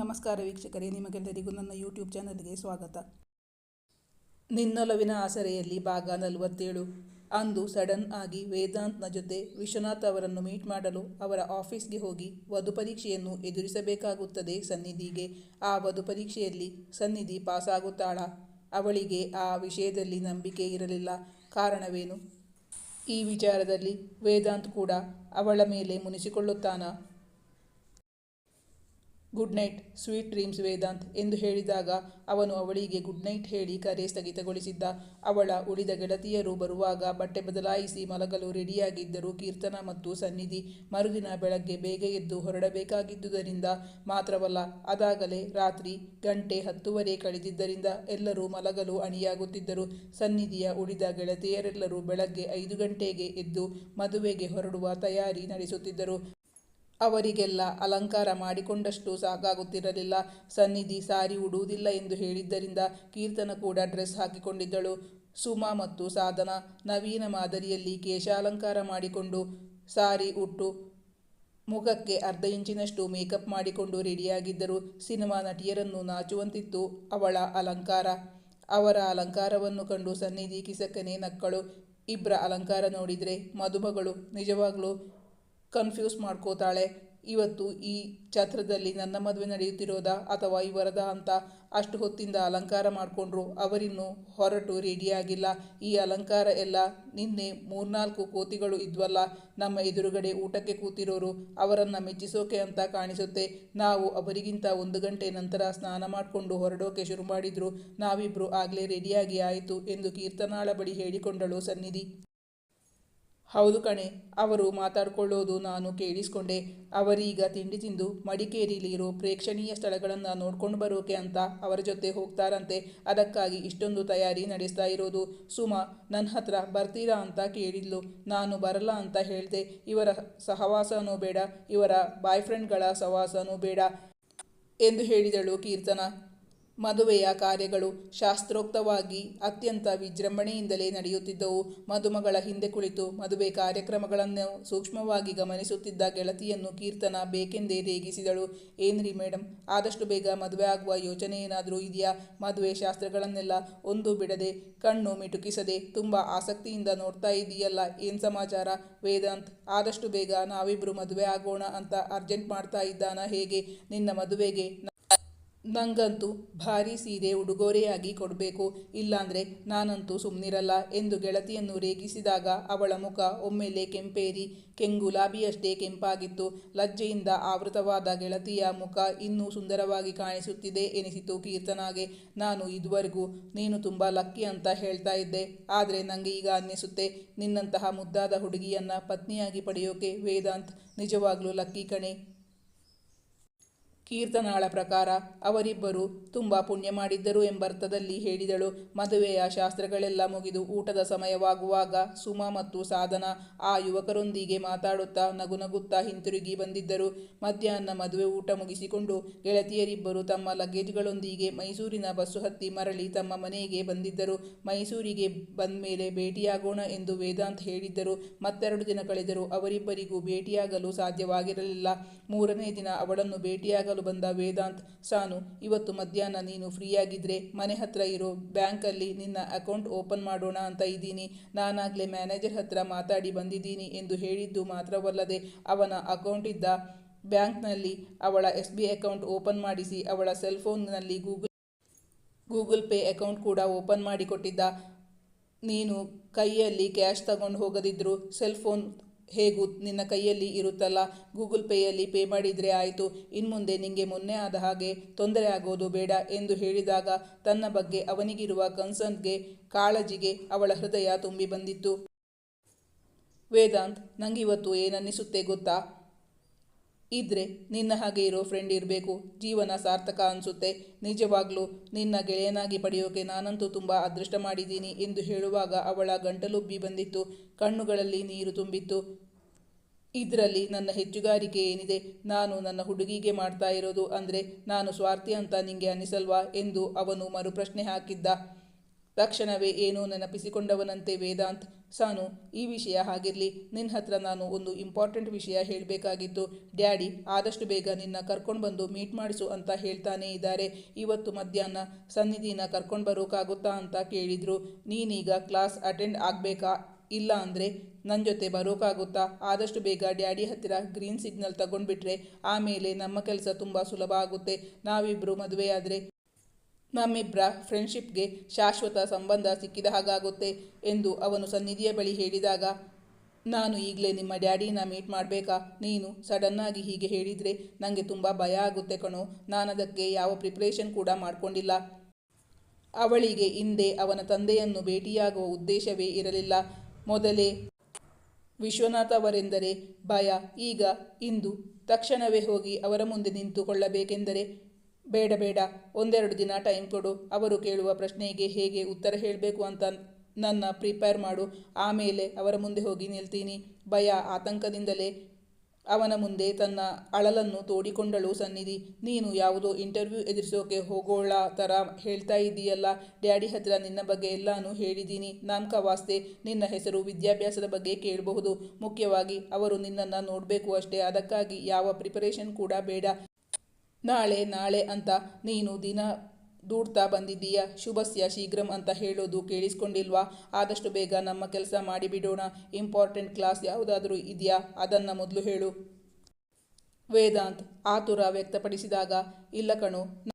ನಮಸ್ಕಾರ ವೀಕ್ಷಕರೇ, ನಿಮಗೆಲ್ಲರಿಗೂ ನನ್ನ ಯೂಟ್ಯೂಬ್ ಚಾನಲ್ಗೆ ಸ್ವಾಗತ. ನಿನ್ನೊಲವಿನ ಆಸರೆಯಲ್ಲಿ ಭಾಗ ನಲವತ್ತೇಳು. ಅಂದು ಸಡನ್ ಆಗಿ ವೇದಾಂತ್ನ ಜೊತೆ ವಿಶ್ವನಾಥ್ ಅವರನ್ನು ಮೀಟ್ ಮಾಡಲು ಅವರ ಆಫೀಸ್ಗೆ ಹೋಗಿ ವಧು ಪರೀಕ್ಷೆಯನ್ನು ಎದುರಿಸಬೇಕಾಗುತ್ತದೆ ಸನ್ನಿಧಿಗೆ. ಆ ವಧು ಪರೀಕ್ಷೆಯಲ್ಲಿ ಸನ್ನಿಧಿ ಪಾಸಾಗುತ್ತಾಳ. ಅವಳಿಗೆ ಆ ವಿಷಯದಲ್ಲಿ ನಂಬಿಕೆ ಇರಲಿಲ್ಲ. ಕಾರಣವೇನು? ಈ ವಿಚಾರದಲ್ಲಿ ವೇದಾಂತ್ ಕೂಡ ಅವಳ ಮೇಲೆ ಮುನಿಸಿಕೊಳ್ಳುತ್ತಾನಾ? Good night sweet dreams Vedant ಎಂದು ಹೇಳಿದಾಗ ಅವನು ಅವಳಿಗೆ ಗುಡ್ ನೈಟ್ ಹೇಳಿ ಕರೆ ಸ್ಥಗಿತಗೊಳಿಸಿದ್ದ. ಅವಳ ಉಳಿದ ಗೆಳತಿಯರು ಬರುವಾಗ ಬಟ್ಟೆ ಬದಲಾಯಿಸಿ ಮಲಗಲು ರೆಡಿಯಾಗಿದ್ದರು ಕೀರ್ತನ ಮತ್ತು ಸನ್ನಿಧಿ ಮರುದಿನ ಬೆಳಗ್ಗೆ ಬೇಗ ಎದ್ದು ಹೊರಡಬೇಕಾಗಿದ್ದುದರಿಂದ ಮಾತ್ರವಲ್ಲ, ಅದಾಗಲೇ ರಾತ್ರಿ ಗಂಟೆ ಹತ್ತುವರೆ ಕಳೆದಿದ್ದರಿಂದ ಎಲ್ಲರೂ ಮಲಗಲು ಅಣಿಯಾಗುತ್ತಿದ್ದರು. ಸನ್ನಿಧಿಯ ಉಳಿದ ಗೆಳತಿಯರೆಲ್ಲರೂ ಬೆಳಗ್ಗೆ ಐದು ಗಂಟೆಗೆ ಎದ್ದು ಮದುವೆಗೆ ಹೊರಡುವ ತಯಾರಿ ನಡೆಸುತ್ತಿದ್ದರು. ಅವರಿಗೆಲ್ಲ ಅಲಂಕಾರ ಮಾಡಿಕೊಂಡಷ್ಟು ಸಾಕಾಗುತ್ತಿರಲಿಲ್ಲ. ಸನ್ನಿಧಿ ಸಾರಿ ಉಡುವುದಿಲ್ಲ ಎಂದು ಹೇಳಿದ್ದರಿಂದ ಕೀರ್ತನ ಕೂಡ ಡ್ರೆಸ್ ಹಾಕಿಕೊಂಡಿದ್ದಳು. ಸುಮಾ ಮತ್ತು ಸಾಧನ ನವೀನ ಮಾದರಿಯಲ್ಲಿ ಕೇಶಾಲಂಕಾರ ಮಾಡಿಕೊಂಡು ಸಾರಿ ಉಟ್ಟು ಮುಖಕ್ಕೆ ಅರ್ಧ ಇಂಚಿನಷ್ಟು ಮೇಕಪ್ ಮಾಡಿಕೊಂಡು ರೆಡಿಯಾಗಿದ್ದರು. ಸಿನಿಮಾ ನಟಿಯರನ್ನು ನಾಚುವಂತಿತ್ತು ಅವಳ ಅಲಂಕಾರ. ಅವರ ಅಲಂಕಾರವನ್ನು ಕಂಡು ಸನ್ನಿಧಿ ಕಿಸಕನೇ ನಕ್ಕಳು. ಇಬ್ಬರ ಅಲಂಕಾರ ನೋಡಿದರೆ ಮದುಮಗಳು, ನಿಜವಾಗ್ಲೂ ಕನ್ಫ್ಯೂಸ್ ಮಾಡ್ಕೋತಾಳೆ. ಇವತ್ತು ಈ ಛತ್ರದಲ್ಲಿ ನನ್ನ ಮದುವೆ ನಡೆಯುತ್ತಿರೋದಾ ಅಥವಾ ಇವರದ ಅಂತ ಅಷ್ಟು ಹೊತ್ತಿಂದ ಅಲಂಕಾರ ಮಾಡಿಕೊಂಡ್ರು ಅವರಿನ್ನೂ ಹೊರಟು ರೆಡಿಯಾಗಿಲ್ಲ ಈ ಅಲಂಕಾರ ಎಲ್ಲ ನಿನ್ನೆ ಮೂರ್ನಾಲ್ಕು ಕೋತಿಗಳು ಇದ್ವಲ್ಲ. ನಮ್ಮ ಎದುರುಗಡೆ ಊಟಕ್ಕೆ ಕೂತಿರೋರು ಅವರನ್ನು ಮೆಚ್ಚಿಸೋಕೆ ಅಂತ ಕಾಣಿಸುತ್ತೆ. ನಾವು ಅವರಿಗಿಂತ ಒಂದು ಗಂಟೆ ನಂತರ ಸ್ನಾನ ಮಾಡಿಕೊಂಡು ಹೊರಡೋಕೆ ಶುರು ಮಾಡಿದ್ರು ನಾವಿಬ್ಬರು ಆಗಲೇ ರೆಡಿಯಾಗಿ ಆಯಿತು ಎಂದು ಕೀರ್ತನಾಳ ಬಳಿ ಹೇಳಿಕೊಂಡಳು ಸನ್ನಿಧಿ. ಹೌದು ಕಣೆ, ಅವರು ಮಾತಾಡ್ಕೊಳ್ಳೋದು ನಾನು ಕೇಳಿಸ್ಕೊಂಡೆ. ಅವರೀಗ ತಿಂಡಿ ತಿಂದು ಮಡಿಕೇರಿಲಿರೋ ಪ್ರೇಕ್ಷಣೀಯ ಸ್ಥಳಗಳನ್ನು ನೋಡ್ಕೊಂಡು ಬರೋಕೆ ಅಂತ ಅವರ ಜೊತೆ ಹೋಗ್ತಾರಂತೆ. ಅದಕ್ಕಾಗಿ ಇಷ್ಟೊಂದು ತಯಾರಿ ನಡೆಸ್ತಾ ಇರೋದು. ಸುಮಾ ನನ್ನ ಹತ್ರ ಬರ್ತೀರಾ ಅಂತ ಕೇಳಿದ್ಲು. ನಾನು ಬರಲ್ಲ ಅಂತ ಹೇಳಿದೆ. ಇವರ ಸಹವಾಸನೂ ಬೇಡ, ಇವರ ಬಾಯ್ ಫ್ರೆಂಡ್ಗಳ ಸಹವಾಸನೂ ಬೇಡ ಎಂದು ಹೇಳಿದಳು ಕೀರ್ತನ. ಮದುವೆಯ ಕಾರ್ಯಗಳು ಶಾಸ್ತ್ರೋಕ್ತವಾಗಿ ಅತ್ಯಂತ ವಿಜೃಂಭಣೆಯಿಂದಲೇ ನಡೆಯುತ್ತಿದ್ದವು. ಮದುಮಗಳ ಹಿಂದೆ ಕುಳಿತು ಮದುವೆ ಕಾರ್ಯಕ್ರಮಗಳನ್ನು ಸೂಕ್ಷ್ಮವಾಗಿ ಗಮನಿಸುತ್ತಿದ್ದ ಗೆಳತಿಯನ್ನು ಕೀರ್ತನ ಬೇಕೆಂದೇ ರೇಗಿಸಿದಳು. ಏನ್ರಿ ಮೇಡಮ್ ಆದಷ್ಟು ಬೇಗ ಮದುವೆ ಆಗುವ ಯೋಚನೆ ಏನಾದರೂ ಇದೆಯಾ? ಮದುವೆ ಶಾಸ್ತ್ರಗಳನ್ನೆಲ್ಲ ಒಂದು ಬಿಡದೆ, ಕಣ್ಣು ಮಿಟುಕಿಸದೆ, ತುಂಬ ಆಸಕ್ತಿಯಿಂದ ನೋಡ್ತಾ ಇದೆಯಲ್ಲ, ಏನು ಸಮಾಚಾರ? ವೇದಾಂತ್, ಆದಷ್ಟು ಬೇಗ ನಾವಿಬ್ಬರು ಮದುವೆ ಆಗೋಣ ಅಂತ ಅರ್ಜೆಂಟ್ ಮಾಡ್ತಾ ಇದ್ದಾನ ಹೇಗೆ? ನಿನ್ನ ಮದುವೆಗೆ ನಂಗಂತೂ ಭಾರಿ ಸೀರೆ ಉಡುಗೊರೆಯಾಗಿ ಕೊಡಬೇಕು. ಇಲ್ಲಾಂದ್ರೆ ನಾನಂತೂ ಸುಮ್ಮನಿರಲ್ಲ ಎಂದು ಗೆಳತಿಯನ್ನು ರೇಗಿಸಿದಾಗ ಅವಳ ಮುಖ ಒಮ್ಮೆಲೆ ಕೆಂಪೇರಿ. ಕೆಂಗುಲಾಬಿಯಷ್ಟೇ ಕೆಂಪಾಗಿತ್ತು. ಲಜ್ಜೆಯಿಂದ ಆವೃತವಾದ ಗೆಳತಿಯ ಮುಖ ಇನ್ನೂ ಸುಂದರವಾಗಿ ಕಾಣಿಸುತ್ತಿದೆ ಎನಿಸಿತು ಕೀರ್ತನಾಗೆ. ನಾನು ಇದುವರೆಗೂ ನೀನು ತುಂಬ ಲಕ್ಕಿ ಅಂತ ಹೇಳ್ತಾ ಇದ್ದೆ. ಆದರೆ ನನಗೆ ಈಗ ಅನ್ನಿಸುತ್ತೆ. ನಿನ್ನಂತಹ ಮುದ್ದಾದ ಹುಡುಗಿಯನ್ನ ಪತ್ನಿಯಾಗಿ ಪಡೆಯೋಕೆ ವೇದಾಂತ್ ನಿಜವಾಗ್ಲೂ ಲಕ್ಕಿ ಕಣೆ. ಕೀರ್ತನಾಳ ಪ್ರಕಾರ ಅವರಿಬ್ಬರು ತುಂಬ ಪುಣ್ಯ ಮಾಡಿದ್ದರು ಎಂಬರ್ಥದಲ್ಲಿ ಹೇಳಿದಳು. ಮದುವೆಯ ಶಾಸ್ತ್ರಗಳೆಲ್ಲ ಮುಗಿದು ಊಟದ ಸಮಯವಾಗುವಾಗ ಸುಮಾ ಮತ್ತು ಸಾಧನ ಆ ಯುವಕರೊಂದಿಗೆ ಮಾತಾಡುತ್ತಾ ನಗುನಗುತ್ತಾ ಹಿಂತಿರುಗಿ ಬಂದಿದ್ದರು. ಮಧ್ಯಾಹ್ನ ಮದುವೆ ಊಟ ಮುಗಿಸಿಕೊಂಡು ಗೆಳತಿಯರಿಬ್ಬರು ತಮ್ಮ ಲಗೇಜ್ಗಳೊಂದಿಗೆ ಮೈಸೂರಿನ ಬಸ್ಸು ಹತ್ತಿ ಮರಳಿ ತಮ್ಮ ಮನೆಗೆ ಬಂದಿದ್ದರು. ಮೈಸೂರಿಗೆ ಬಂದ ಮೇಲೆ ಭೇಟಿಯಾಗೋಣ ಎಂದು ವೇದಾಂತ್ ಹೇಳಿದ್ದರು. ಮತ್ತೆರಡು ದಿನ ಕಳೆದರೂ ಅವರಿಬ್ಬರಿಗೂ ಭೇಟಿಯಾಗಲು ಸಾಧ್ಯವಾಗಿರಲಿಲ್ಲ. ಮೂರನೇ ದಿನ ಅವಳನ್ನು ಭೇಟಿಯಾಗಲು ಬಂದ ವೇದಾಂತ್ ಸಾನು ಇವತ್ತು ಮಧ್ಯಾಹ್ನ ನೀನು ಫ್ರೀಯಾಗಿದ್ದರೆ ಮನೆ ಹತ್ರ ಇರೋ ಬ್ಯಾಂಕಲ್ಲಿ ನಿನ್ನ ಅಕೌಂಟ್ ಓಪನ್ ಮಾಡೋಣ ಅಂತ ಇದ್ದೀನಿ. ನಾನಾಗಲೇ ಮ್ಯಾನೇಜರ್ ಹತ್ರ ಮಾತಾಡಿ ಬಂದಿದ್ದೀನಿ ಎಂದು ಹೇಳಿದ್ದು ಮಾತ್ರವಲ್ಲದೆ ಅವನ ಅಕೌಂಟ್ ಇದ್ದ ಬ್ಯಾಂಕ್ನಲ್ಲಿ ಅವಳ ಎಸ್ ಬಿ ಅಕೌಂಟ್ ಓಪನ್ ಮಾಡಿಸಿ ಅವಳ ಸೆಲ್ ಫೋನ್ನಲ್ಲಿ ಗೂಗಲ್ ಗೂಗಲ್ ಪೇ ಅಕೌಂಟ್ ಕೂಡ ಓಪನ್ ಮಾಡಿಕೊಟ್ಟಿದ್ದ. ನೀನು ಕೈಯಲ್ಲಿ ಕ್ಯಾಶ್ ತಗೊಂಡು ಹೋಗದಿದ್ದರೂ ಸೆಲ್ ಫೋನ್ ಹೇಗೂ ನಿನ್ನ ಕೈಯಲ್ಲಿ ಇರುತ್ತಲ್ಲ? ಗೂಗಲ್ ಪೇಯಲ್ಲಿ ಪೇ ಮಾಡಿದರೆ ಆಯಿತು. ಇನ್ಮುಂದೆ ನಿಂಗೆ ಮೊನ್ನೆ ಆದ ಹಾಗೆ ತೊಂದರೆ ಆಗೋದು ಬೇಡ ಎಂದು ಹೇಳಿದಾಗ ತನ್ನ ಬಗ್ಗೆ ಅವನಿಗಿರುವ ಕನ್ಸರ್ನ್ಗೆ ಕಾಳಜಿಗೆ ಅವಳ ಹೃದಯ ತುಂಬಿ ಬಂದಿತ್ತು. ವೇದಾಂತ್, ನಂಗಿವತ್ತು ಏನನ್ನಿಸುತ್ತೆ ಗೊತ್ತಾ? ಇದ್ರೆ ನಿನ್ನ ಹಾಗೆ ಇರೋ ಫ್ರೆಂಡ್ ಇರಬೇಕು. ಜೀವನ ಸಾರ್ಥಕ ಅನಿಸುತ್ತೆ. ನಿಜವಾಗ್ಲೂ ನಿನ್ನ ಗೆಳೆಯನಾಗಿ ಪಡೆಯೋಕೆ ನಾನಂತೂ ತುಂಬ ಅದೃಷ್ಟ ಮಾಡಿದ್ದೀನಿ ಎಂದು ಹೇಳುವಾಗ ಅವಳ ಗಂಟಲುಬ್ಬಿ ಬಂದಿತ್ತು. ಕಣ್ಣುಗಳಲ್ಲಿ ನೀರು ತುಂಬಿತ್ತು. ಇದರಲ್ಲಿ ನನ್ನ ಹೆಚ್ಚುಗಾರಿಕೆ ಏನಿದೆ? ನಾನು ನನ್ನ ಹುಡುಗಿಗೆ ಮಾಡ್ತಾ ಇರೋದು ಅಂದರೆ ನಾನು ಸ್ವಾರ್ಥಿ ಅಂತ ನಿಂಗೆ ಅನ್ನಿಸಲ್ವಾ ಎಂದು ಅವನು ಮರುಪ್ರಶ್ನೆ ಹಾಕಿದ್ದ. ತಕ್ಷಣವೇ ಏನೋ ನೆನಪಿಸಿಕೊಂಡವನಂತೆ ವೇದಾಂತ್, ಸಾನು, ಈ ವಿಷಯ ಹಾಗಿರಲಿ. ನಿನ್ನ ಹತ್ರ ನಾನು ಒಂದು ಇಂಪಾರ್ಟೆಂಟ್ ವಿಷಯ ಹೇಳಬೇಕಾಗಿತ್ತು. ಡ್ಯಾಡಿ, ಆದಷ್ಟು ಬೇಗ ನಿನ್ನ ಕರ್ಕೊಂಡು ಬಂದು ಮೀಟ್ ಮಾಡಿಸು ಅಂತ ಹೇಳ್ತಾನೇ ಇದ್ದಾರೆ. ಇವತ್ತು ಮಧ್ಯಾಹ್ನ ಸನ್ನಿಧಿನ ಕರ್ಕೊಂಡು ಬರೋಕ್ಕಾಗುತ್ತಾ ಅಂತ ಕೇಳಿದರು. ನೀನೀಗ ಕ್ಲಾಸ್ ಅಟೆಂಡ್ ಆಗಬೇಕಾ? ಇಲ್ಲ ಅಂದರೆ ನನ್ನ ಜೊತೆ ಬರೋಕ್ಕಾಗುತ್ತಾ ಆದಷ್ಟು ಬೇಗ ಡ್ಯಾಡಿ ಹತ್ತಿರ ಗ್ರೀನ್ ಸಿಗ್ನಲ್ ತಗೊಂಡ್ಬಿಟ್ರೆ ಆಮೇಲೆ ನಮ್ಮ ಕೆಲಸ ತುಂಬ ಸುಲಭ ಆಗುತ್ತೆ. ನಾವಿಬ್ಬರು ಮದುವೆಯಾದರೆ ನಮ್ಮಿಬ್ಬರ ಫ್ರೆಂಡ್ಶಿಪ್ಗೆ ಶಾಶ್ವತ ಸಂಬಂಧ ಸಿಕ್ಕಿದ ಹಾಗಾಗುತ್ತೆ ಎಂದು ಅವನು ಸನ್ನಿಧಿಯ ಬಳಿ ಹೇಳಿದಾಗ, ನಾನು ಈಗಲೇ ನಿಮ್ಮ ಡ್ಯಾಡಿನ ಮೀಟ್ ಮಾಡಬೇಕಾ? ನೀನು ಸಡನ್ನಾಗಿ ಹೀಗೆ ಹೇಳಿದರೆ ನನಗೆ ತುಂಬ ಭಯ ಆಗುತ್ತೆ ಕಣೋ. ನಾನದಕ್ಕೆ ಯಾವ ಪ್ರಿಪ್ರೇಷನ್ ಕೂಡ ಮಾಡಿಕೊಂಡಿಲ್ಲ. ಅವಳಿಗೆ ಹಿಂದೆ ಅವನ ತಂದೆಯನ್ನು ಭೇಟಿಯಾಗುವ ಉದ್ದೇಶವೇ ಇರಲಿಲ್ಲ. ಮೊದಲೇ. ವಿಶ್ವನಾಥ್ ಅವರೆಂದರೆ ಭಯ. ಈಗ, ಇಂದು, ತಕ್ಷಣವೇ ಹೋಗಿ ಅವರ ಮುಂದೆ ನಿಂತುಕೊಳ್ಳಬೇಕೆಂದರೆ ಬೇಡ ಬೇಡ. ಒಂದೆರಡು ದಿನ ಟೈಮ್ ಕೊಡು. ಅವರು ಕೇಳುವ ಪ್ರಶ್ನೆಗೆ ಹೇಗೆ ಉತ್ತರ ಹೇಳಬೇಕು ಅಂತ ನನ್ನ ಪ್ರಿಪೇರ್ ಮಾಡು. ಆಮೇಲೆ ಅವರ ಮುಂದೆ ಹೋಗಿ ನಿಲ್ತೀನಿ. ಭಯ ಆತಂಕದಿಂದಲೇ ಅವನ ಮುಂದೆ ತನ್ನ ಅಳಲನ್ನು ತೋಡಿಕೊಂಡಳು ಸನ್ನಿಧಿ. ನೀನು ಯಾವುದೋ ಇಂಟರ್ವ್ಯೂ ಎದುರಿಸೋಕೆ ಹೋಗೋಳ ಥರ ಹೇಳ್ತಾ ಇದ್ದೀಯಲ್ಲ ಡ್ಯಾಡಿ ಹತ್ರ ನಿನ್ನ ಬಗ್ಗೆ ಎಲ್ಲಾನು ಹೇಳಿದ್ದೀನಿ. ನಾಮಕ ವಾಸ್ತೆ ನಿನ್ನ ಹೆಸರು ವಿದ್ಯಾಭ್ಯಾಸದ ಬಗ್ಗೆ ಕೇಳಬಹುದು. ಮುಖ್ಯವಾಗಿ, ಅವರು ನಿನ್ನನ್ನು ನೋಡಬೇಕು ಅಷ್ಟೇ. ಅದಕ್ಕಾಗಿ ಯಾವ ಪ್ರಿಪರೇಷನ್ ಕೂಡ ಬೇಡ. ನಾಳೆ ನಾಳೆ ಅಂತ ನೀನು ದಿನ ದೂಡ್ತಾ ಬಂದಿದ್ದೀಯ? ಶುಭಸ್ಯ, ಶೀಘ್ರಂ ಅಂತ ಹೇಳೋದು ಕೇಳಿಸ್ಕೊಂಡಿಲ್ವಾ? ಆದಷ್ಟು ಬೇಗ ನಮ್ಮ ಕೆಲಸ ಮಾಡಿಬಿಡೋಣ ಇಂಪಾರ್ಟೆಂಟ್ ಕ್ಲಾಸ್ ಯಾವುದಾದ್ರೂ ಇದೆಯಾ? ಅದನ್ನು ಮೊದಲು ಹೇಳು. ವೇದಾಂತ್ ಆತುರ ವ್ಯಕ್ತಪಡಿಸಿದಾಗ, ಇಲ್ಲ ಕಣೋ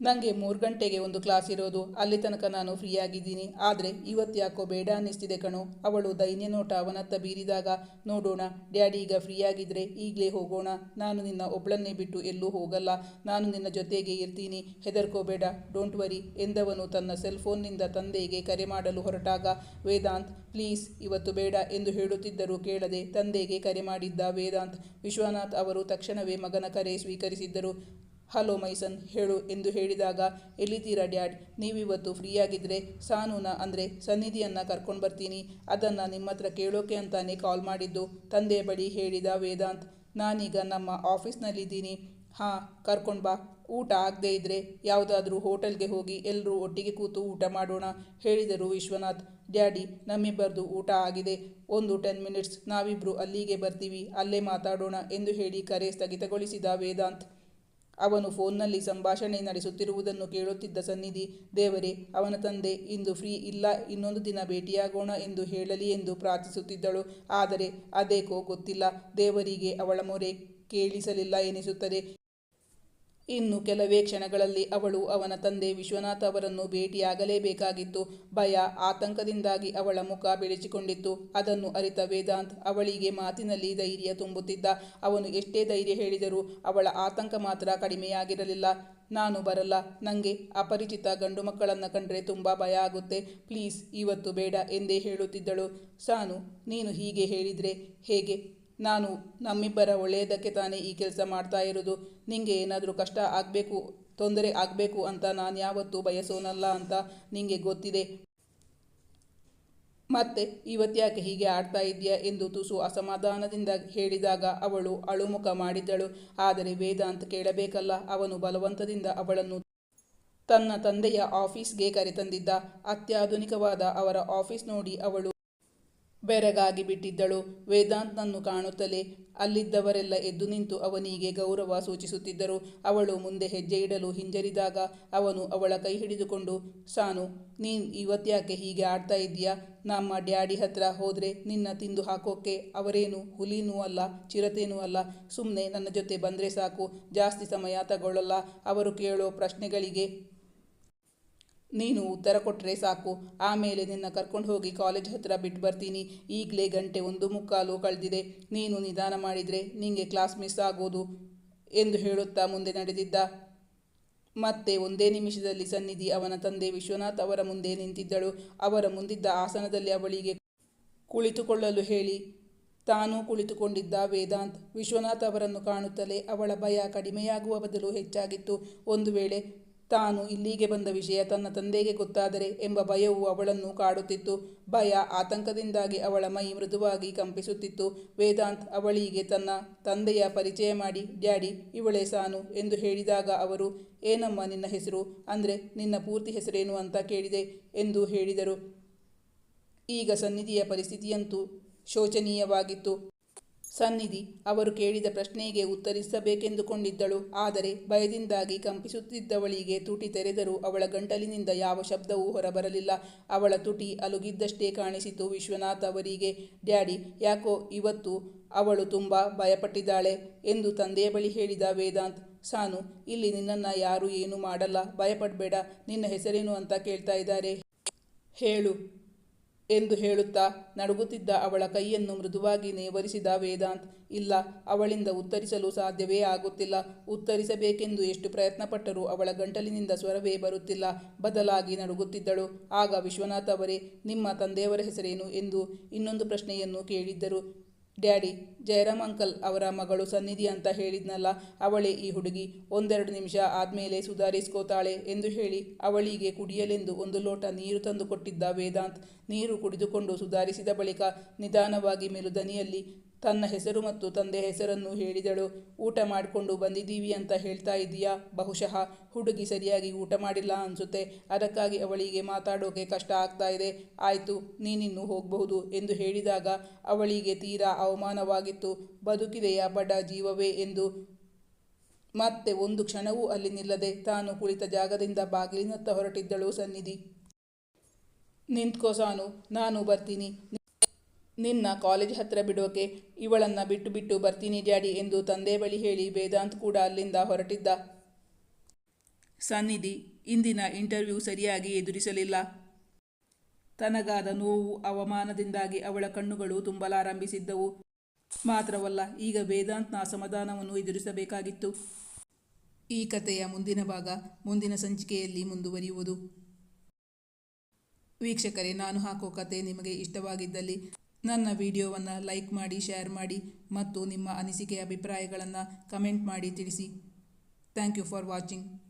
ನನಗೆ ಮೂರು ಗಂಟೆಗೆ ಒಂದು ಕ್ಲಾಸ್ ಇರೋದು. ಅಲ್ಲಿ ತನಕ ನಾನು ಫ್ರೀ ಆಗಿದ್ದೀನಿ. ಆದರೆ ಇವತ್ತು ಯಾಕೋ ಬೇಡ ಅನ್ನಿಸ್ತಿದೆ ಕಣೋ. ಅವಳು ದೈನ್ಯ ನೋಟ ಅವನತ್ತ ಬೀರಿದಾಗ, ನೋಡೋಣ, ಡ್ಯಾಡಿ ಈಗ ಫ್ರೀ ಆಗಿದ್ರೆ ಈಗಲೇ ಹೋಗೋಣ. ನಾನು ನಿನ್ನ ಒಬ್ಳನ್ನೇ ಬಿಟ್ಟು ಎಲ್ಲೂ ಹೋಗಲ್ಲ. ನಾನು ನಿನ್ನ ಜೊತೆಗೆ ಇರ್ತೀನಿ. ಹೆದರ್ಕೋಬೇಡ. ಡೋಂಟ್ ವರಿ ಎಂದವನು ತನ್ನ ಸೆಲ್ ಫೋನ್ನಿಂದ ತಂದೆಗೆ ಕರೆ ಮಾಡಲು ಹೊರಟಾಗ, ವೇದಾಂತ್ ಪ್ಲೀಸ್ ಇವತ್ತು ಬೇಡ ಎಂದು ಹೇಳುತ್ತಿದ್ದರೂ ಕೇಳದೆ ತಂದೆಗೆ ಕರೆ ಮಾಡಿದ್ದ ವೇದಾಂತ್ ವಿಶ್ವನಾಥ್ ಅವರು ತಕ್ಷಣವೇ ಮಗನ ಕರೆ ಸ್ವೀಕರಿಸಿದ್ದರು. ಹಲೋ ಮೈಸನ್, ಹೇಳು ಎಂದು ಹೇಳಿದಾಗ, ಎಲ್ಲಿದ್ದೀರಾ ಡ್ಯಾಡ್? ನೀವಿವತ್ತು ಫ್ರೀಯಾಗಿದ್ದರೆ ಸಾನೂನ, ಅಂದರೆ ಸನ್ನಿಧಿಯನ್ನು ಕರ್ಕೊಂಡು ಬರ್ತೀನಿ. ಅದನ್ನು ನಿಮ್ಮ ಹತ್ರ ಕೇಳೋಕೆ ಅಂತಾನೆ ಕಾಲ್ ಮಾಡಿದ್ದು. ತಂದೆ ಬಳಿ ಹೇಳಿದ ವೇದಾಂತ್, ನಾನೀಗ ನಮ್ಮ ಆಫೀಸ್ನಲ್ಲಿದ್ದೀನಿ. ಹಾಂ, ಕರ್ಕೊಂಡು ಬಾ. ಊಟ ಆಗದೇ ಇದ್ದರೆ ಯಾವುದಾದ್ರೂ ಹೋಟೆಲ್ಗೆ ಹೋಗಿ ಎಲ್ಲರೂ ಒಟ್ಟಿಗೆ ಕೂತು ಊಟ ಮಾಡೋಣ, ಹೇಳಿದರು ವಿಶ್ವನಾಥ್. ಡ್ಯಾಡಿ, ನಮ್ಮಿಬ್ಬರದು ಊಟ ಆಗಿದೆ. ಒಂದು ಟೆನ್ ಮಿನಿಟ್ಸ್ ನಾವಿಬ್ಬರು ಅಲ್ಲಿಗೆ ಬರ್ತೀವಿ, ಅಲ್ಲೇ ಮಾತಾಡೋಣ ಎಂದು ಹೇಳಿ ಕರೆ ಸ್ಥಗಿತಗೊಳಿಸಿದ ವೇದಾಂತ್. ಅವನು ಫೋನ್ನಲ್ಲಿ ಸಂಭಾಷಣೆ ನಡೆಸುತ್ತಿರುವುದನ್ನು ಕೇಳುತ್ತಿದ್ದ ಸನ್ನಿಧಿ, ದೇವರೇ, ಅವನ ತಂದೆ, ಇಂದು ಫ್ರೀ ಇಲ್ಲ, ಇನ್ನೊಂದು ದಿನ ಭೇಟಿಯಾಗೋಣ ಎಂದು ಹೇಳಲಿ ಎಂದು ಪ್ರಾರ್ಥಿಸುತ್ತಿದ್ದಳು. ಆದರೆ ಅದೇಕೋ ಗೊತ್ತಿಲ್ಲ. ದೇವರಿಗೆ ಅವಳ ಮೊರೆ ಕೇಳಿಸಲಿಲ್ಲ ಎನಿಸುತ್ತದೆ. ಇನ್ನು ಕೆಲವೇ ಕ್ಷಣಗಳಲ್ಲಿ ಅವಳು ಅವನ ತಂದೆ ವಿಶ್ವನಾಥ್ ಅವರನ್ನು ಭೇಟಿಯಾಗಲೇಬೇಕಾಗಿತ್ತು. ಭಯ, ಆತಂಕದಿಂದಾಗಿ ಅವಳ ಮುಖ ಬೆಳೆಸಿಕೊಂಡಿತ್ತು ಅದನ್ನು ಅರಿತ ವೇದಾಂತ್ ಅವಳಿಗೆ ಮಾತಿನಲ್ಲಿ ಧೈರ್ಯ ತುಂಬುತ್ತಿದ್ದ. ಅವನು ಎಷ್ಟೇ ಧೈರ್ಯ ಹೇಳಿದರೂ ಅವಳ ಆತಂಕ ಮಾತ್ರ ಕಡಿಮೆಯಾಗಿರಲಿಲ್ಲ. ನಾನು ಬರಲ್ಲ. ನನಗೆ ಅಪರಿಚಿತ ಗಂಡು ಮಕ್ಕಳನ್ನು ಕಂಡ್ರೆ ತುಂಬ ಭಯ ಆಗುತ್ತೆ. ಪ್ಲೀಸ್, ಇವತ್ತು ಬೇಡ ಎಂದೇ ಹೇಳುತ್ತಿದ್ದಳು. ಸಾನು, ನೀನು ಹೀಗೆ ಹೇಳಿದರೆ ಹೇಗೆ? ನಾನು ನಮ್ಮಿಬ್ಬರ ಒಳ್ಳೆಯದಕ್ಕೆ ತಾನೇ ಈ ಕೆಲಸ ಮಾಡ್ತಾ ಇರೋದು. ನಿಂಗೆ ಏನಾದರೂ ಕಷ್ಟ ಆಗಬೇಕು, ತೊಂದರೆ ಆಗಬೇಕು ಅಂತ ನಾನು ಯಾವತ್ತೂ ಬಯಸೋನಲ್ಲ ಅಂತ ನಿಂಗೆ ಗೊತ್ತಿದೆ. ಮತ್ತೆ ಇವತ್ತ್ಯಾಕೆ ಹೀಗೆ ಆಡ್ತಾ ಇದೆಯಾ ಎಂದು ತುಸು ಅಸಮಾಧಾನದಿಂದ ಹೇಳಿದಾಗ ಅವಳು ಅಳುಮುಖ ಮಾಡಿದ್ದಳು. ಆದರೆ ವೇದಾಂತ್ ಕೇಳಬೇಕಲ್ಲ, ಅವನು ಬಲವಂತದಿಂದ ಅವಳನ್ನು ತನ್ನ ತಂದೆಯ ಆಫೀಸ್ಗೆ ಕರೆತಂದಿದ್ದ. ಅತ್ಯಾಧುನಿಕವಾದ ಅವರ ಆಫೀಸ್ ನೋಡಿ ಅವಳು ಬೆರಗಾಗಿ ಬಿಟ್ಟಿದ್ದಳು. ವೇದಾಂತ್ನನ್ನು ಕಾಣುತ್ತಲೇ ಅಲ್ಲಿದ್ದವರೆಲ್ಲ ಎದ್ದು ನಿಂತು ಅವನಿಗೆ ಗೌರವ ಸೂಚಿಸುತ್ತಿದ್ದರು. ಅವಳು ಮುಂದೆ ಹೆಜ್ಜೆ ಇಡಲು ಹಿಂಜರಿದಾಗ ಅವನು ಅವಳ ಕೈ ಹಿಡಿದುಕೊಂಡು, ಸಾನು, ನೀನು ಇವತ್ತ್ಯಾಕೆ ಹೀಗೆ ಆಡ್ತಾ ಇದ್ದೀಯಾ? ನಮ್ಮ ಡ್ಯಾಡಿ ಹತ್ರ ಹೋದರೆ ನಿನ್ನ ತಿಂದು ಹಾಕೋಕೆ ಅವರೇನು ಹುಲಿನೂ ಅಲ್ಲ, ಚಿರತೆನೂ ಅಲ್ಲ. ಸುಮ್ಮನೆ ನನ್ನ ಜೊತೆ ಬಂದರೆ ಸಾಕು. ಜಾಸ್ತಿ ಸಮಯ ತಗೊಳ್ಳಲ್ಲ ಅವರು ಕೇಳೋ ಪ್ರಶ್ನೆಗಳಿಗೆ ನೀನು ಉತ್ತರ ಕೊಟ್ಟರೆ ಸಾಕು. ಆಮೇಲೆ ನಿನ್ನ ಕರ್ಕೊಂಡು ಹೋಗಿ ಕಾಲೇಜ್ ಹತ್ರ ಬಿಟ್ಟು ಬರ್ತೀನಿ. ಈಗಲೇ ಗಂಟೆ ಒಂದು ಮುಕ್ಕಾಲು ಕಳೆದಿದೆ. ನೀನು ನಿಧಾನ ಮಾಡಿದರೆ ನಿಂಗೆ ಕ್ಲಾಸ್ ಮಿಸ್ ಆಗೋದು ಎಂದು ಹೇಳುತ್ತಾ ಮುಂದೆ ನಡೆದಿದ್ದ. ಮತ್ತೆ ಒಂದೇ ನಿಮಿಷದಲ್ಲಿ ಸನ್ನಿಧಿ ಅವನ ತಂದೆ ವಿಶ್ವನಾಥ್ ಅವರ ಮುಂದೆ ನಿಂತಿದ್ದಳು. ಅವರ ಮುಂದಿದ್ದ ಆಸನದಲ್ಲಿ ಅವಳಿಗೆ ಕುಳಿತುಕೊಳ್ಳಲು ಹೇಳಿ, ತಾನೂ ಕುಳಿತುಕೊಂಡಿದ್ದ ವೇದಾಂತ್. ವಿಶ್ವನಾಥ್ ಅವರನ್ನು ಕಾಣುತ್ತಲೇ ಅವಳ ಭಯ ಕಡಿಮೆಯಾಗುವ ಬದಲು ಹೆಚ್ಚಾಗಿತ್ತು. ಒಂದು ವೇಳೆ ತಾನು ಇಲ್ಲಿಗೆ ಬಂದ ವಿಷಯ ತನ್ನ ತಂದೆಗೆ ಗೊತ್ತಾದರೆ ಎಂಬ ಭಯವು ಅವಳನ್ನು ಕಾಡುತ್ತಿತ್ತು. ಭಯ ಆತಂಕದಿಂದಾಗಿ ಅವಳ ಮೈ ಮೃದುವಾಗಿ ಕಂಪಿಸುತ್ತಿತ್ತು. ವೇದಾಂತ್ ಅವಳಿಗೆ ತನ್ನ ತಂದೆಯ ಪರಿಚಯ ಮಾಡಿ, ಡ್ಯಾಡಿ, ಇವಳೇ ಸಾನು ಎಂದು ಹೇಳಿದಾಗ ಅವರು, ಏನಮ್ಮ ನಿನ್ನ ಹೆಸರು? ಅಂದರೆ ನಿನ್ನ ಪೂರ್ತಿ ಹೆಸರೇನು ಅಂತ ಕೇಳಿದೆ ಎಂದು ಹೇಳಿದರು. ಈಗ ಸನ್ನಿಧಿಯ ಪರಿಸ್ಥಿತಿಯಂತೂ ಶೋಚನೀಯವಾಗಿತ್ತು. ಸನ್ನಿಧಿ ಅವರು ಕೇಳಿದ ಪ್ರಶ್ನೆಗೆ ಉತ್ತರಿಸಬೇಕೆಂದುಕೊಂಡಿದ್ದಳು. ಆದರೆ ಭಯದಿಂದಾಗಿ ಕಂಪಿಸುತ್ತಿದ್ದವಳಿಗೆ ತುಟಿ ತೆರೆದರೂ ಅವಳ ಗಂಟಲಿನಿಂದ ಯಾವ ಶಬ್ದವೂ ಹೊರಬರಲಿಲ್ಲ. ಅವಳ ತುಟಿ ಅಲುಗಿದ್ದಷ್ಟೇ ಕಾಣಿಸಿತು. ವಿಶ್ವನಾಥ್ ಅವರಿಗೆ, ಡ್ಯಾಡಿ, ಯಾಕೋ ಇವತ್ತು ಅವಳು ತುಂಬ ಭಯಪಟ್ಟಿದ್ದಾಳೆ ಎಂದು ತಂದೆಯ ಬಳಿ ಹೇಳಿದ ವೇದಾಂತ್, ಸಾನು, ಇಲ್ಲಿ ನಿನ್ನನ್ನು ಯಾರೂ ಏನೂ ಮಾಡಲ್ಲ. ಭಯಪಡಬೇಡ. ನಿನ್ನ ಹೆಸರೇನು ಅಂತ ಕೇಳ್ತಾ ಇದ್ದಾರೆ. ಹೇಳು. ಎಂದು ಹೇಳುತ್ತಾ ನಡುಗುತ್ತಿದ್ದ ಅವಳ ಕೈಯನ್ನು ಮೃದುವಾಗಿ ನೇವರಿಸಿದ ವೇದಾಂತ್, ಇಲ್ಲ, ಅವಳಿಂದ ಉತ್ತರಿಸಲು ಸಾಧ್ಯವೇ ಆಗುತ್ತಿಲ್ಲ. ಉತ್ತರಿಸಬೇಕೆಂದು ಎಷ್ಟು ಪ್ರಯತ್ನಪಟ್ಟರೂ ಅವಳ ಗಂಟಲಿನಿಂದ ಸ್ವರವೇ ಬರುತ್ತಿಲ್ಲ. ಬದಲಾಗಿ ನಡುಗುತ್ತಿದ್ದಳು. ಆಗ ವಿಶ್ವನಾಥ್ ಅವರೇ, ನಿಮ್ಮ ತಂದೆಯವರ ಹೆಸರೇನು ಎಂದು ಇನ್ನೊಂದು ಪ್ರಶ್ನೆಯನ್ನು ಕೇಳಿದ್ದರು. ಡ್ಯಾಡಿ, ಜಯರಾಮ್ ಅಂಕಲ್ ಅವರ ಮಗಳು ಸನ್ನಿಧಿ ಅಂತ ಹೇಳಿದ್ನಲ್ಲ, ಅವಳೇ ಈ ಹುಡುಗಿ. ಒಂದೆರಡು ನಿಮಿಷ ಆದಮೇಲೆ ಸುಧಾರಿಸ್ಕೋತಾಳೆ ಎಂದು ಹೇಳಿ ಅವಳಿಗೆ ಕುಡಿಯಲೆಂದು ಒಂದು ಲೋಟ ನೀರು ತಂದು ಕೊಟ್ಟಿದ್ದ ವೇದಾಂತ್. ನೀರು ಕುಡಿದುಕೊಂಡು ಸುಧಾರಿಸಿದ ಬಳಿಕ ನಿಧಾನವಾಗಿ ಮೆಲುದನಿಯಲ್ಲಿ ತನ್ನ ಹೆಸರು ಮತ್ತು ತಂದೆ ಹೆಸರನ್ನು ಹೇಳಿದಳು. ಊಟ ಮಾಡಿಕೊಂಡು ಬಂದಿದ್ದೀವಿ ಅಂತ ಹೇಳ್ತಾ ಇದ್ದೀಯಾ? ಬಹುಶಃ ಹುಡುಗಿ ಸರಿಯಾಗಿ ಊಟ ಮಾಡಿಲ್ಲ ಅನಿಸುತ್ತೆ. ಅದಕ್ಕಾಗಿ ಅವಳಿಗೆ ಮಾತಾಡೋಕೆ ಕಷ್ಟ ಆಗ್ತಾ ಇದೆ. ಆಯಿತು, ನೀನಿನ್ನು ಹೋಗಬಹುದು ಎಂದು ಹೇಳಿದಾಗ ಅವಳಿಗೆ ತೀರಾ ಅವಮಾನವಾಗಿತ್ತು. ಬದುಕಿದೆಯ ಬಡ ಜೀವವೇ ಎಂದು. ಮತ್ತೆ ಒಂದು ಕ್ಷಣವೂ ಅಲ್ಲಿ ನಿಲ್ಲದೆ ತಾನು ಕುಳಿತ ಜಾಗದಿಂದ ಬಾಗಿಲಿನತ್ತ ಹೊರಟಿದ್ದಳು ಸನ್ನಿಧಿ. ನಿಂತ್ಕೋ ಸಾನು, ನಾನು ಬರ್ತೀನಿ. ನಿನ್ನ ಕಾಲೇಜ್ ಹತ್ತಿರ ಬಿಡೋಕೆ ಇವಳನ್ನು ಬಿಟ್ಟು ಬಿಟ್ಟು ಬರ್ತೀನಿ ಡ್ಯಾಡಿ ಎಂದು ತಂದೆ ಬಳಿ ಹೇಳಿ ವೇದಾಂತ್ ಕೂಡ ಅಲ್ಲಿಂದ ಹೊರಟಿದ್ದ. ಸನ್ನಿಧಿ ಇಂದಿನ ಇಂಟರ್ವ್ಯೂ ಸರಿಯಾಗಿ ಎದುರಿಸಲಿಲ್ಲ. ತನಗಾದ ನೋವು ಅವಮಾನದಿಂದಾಗಿ ಅವಳ ಕಣ್ಣುಗಳು ತುಂಬಲಾರಂಭಿಸಿದ್ದವು. ಮಾತ್ರವಲ್ಲ, ಈಗ ವೇದಾಂತ್ನ ಅಸಮಾಧಾನವನ್ನು ಎದುರಿಸಬೇಕಾಗಿತ್ತು. ಈ ಕಥೆಯ ಮುಂದಿನ ಭಾಗ ಮುಂದಿನ ಸಂಚಿಕೆಯಲ್ಲಿ ಮುಂದುವರಿಯುವುದು. ವೀಕ್ಷಕರೇ, ನಾನು ಹಾಕೋ ಕತೆ ನಿಮಗೆ ಇಷ್ಟವಾಗಿದ್ದಲ್ಲಿ ನನ್ನ ವಿಡಿಯೋವನ್ನು ಲೈಕ್ ಮಾಡಿ ಶೇರ್ ಮಾಡಿ ಮತ್ತು ನಿಮ್ಮ ಅನಿಸಿಕೆ, ಅಭಿಪ್ರಾಯಗಳನ್ನು ಕಮೆಂಟ್ ಮಾಡಿ ತಿಳಿಸಿ. Thank you for watching